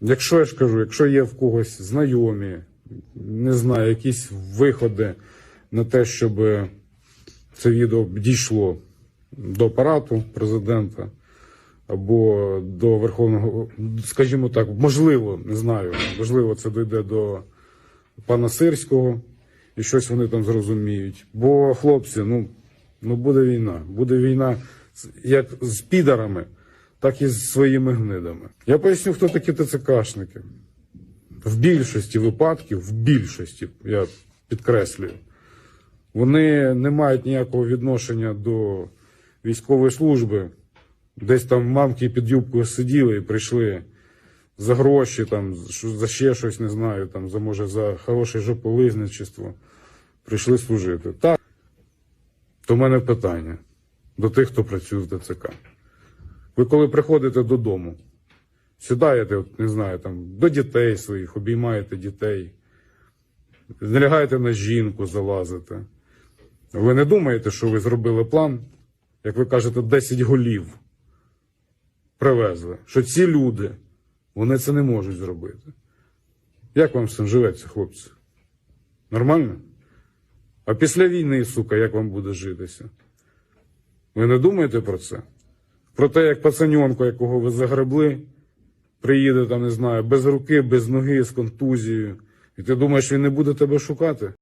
Якщо я ж кажу, якщо є в когось знайомі, не знаю, якісь виходи на те, щоб це відео дійшло до апарату президента або до Верховного, скажімо так, можливо, не знаю, можливо, це дійде до пана Сирського і щось вони там зрозуміють. Бо, хлопці, ну, ну буде війна. Буде війна як з підарами, так і з своїми гнидами. Я поясню, хто такі ТЦКшники. В більшості випадків, в більшості, я підкреслюю, вони не мають ніякого відношення до військової служби. Десь там мамки під юбкою сиділи і прийшли за гроші, там, за ще щось, не знаю, там, за, може, за хороше жополизничество. Прийшли служити. Так. То в мене питання до тих, хто працює в ТЦК. Ви коли приходите додому, сідаєте, от, не знаю, там, до дітей своїх, обіймаєте дітей, налягаєте на жінку, залазите. Ви не думаєте, що ви зробили план, як ви кажете, 10 голів привезли, що ці люди, вони це не можуть зробити. Як вам з живеться, хлопці? Нормально? А після війни, сука, як вам буде житися? Ви не думаєте про це? Про те, як пацаньонку, якого ви загребли, приїде там, не знаю, без руки, без ноги, з контузією, і ти думаєш, він не буде тебе шукати?